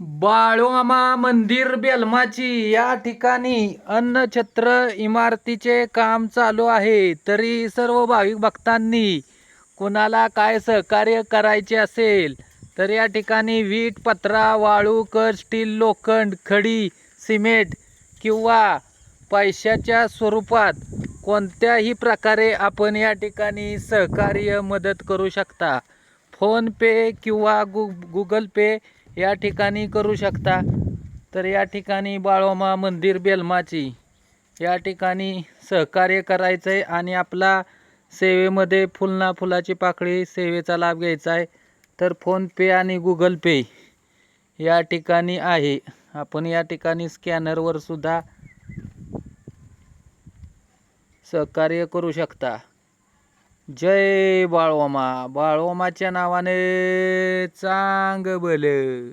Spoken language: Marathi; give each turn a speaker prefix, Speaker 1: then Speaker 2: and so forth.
Speaker 1: बाळोमा मंदिर बेलमाची या ठिकाणी अन्नछत्र इमारतीचे काम चालू आहे. तरी सर्व भाविक भक्तांनी कुणाला काय सहकार्य करायचे असेल तर या ठिकाणी वीट पत्रा वाळू कर स्टील लोखंड खडी सिमेंट किंवा पैशाच्या स्वरूपात कोणत्याही प्रकारे आपण या ठिकाणी सहकार्य मदत करू शकता. फोनपे किंवा गु गुगल पे या ठिकाणी करू शकता. तर या ठिकाणी बाळोमा मंदिर बेलमाची. या ठिकाणी सहकार्य करायचं आहे आणि आपला सेवेमध्ये फुलना फुलाची पाकळी सेवेचा लाभ घ्यायचा आहे तर फोनपे आणि गुगल पे या ठिकाणी आहे. आपण या ठिकाणी स्कॅनरवर सुद्धा सहकार्य करू शकता. जय बाळोमा बाळोमाच्या नावाने चांग भलं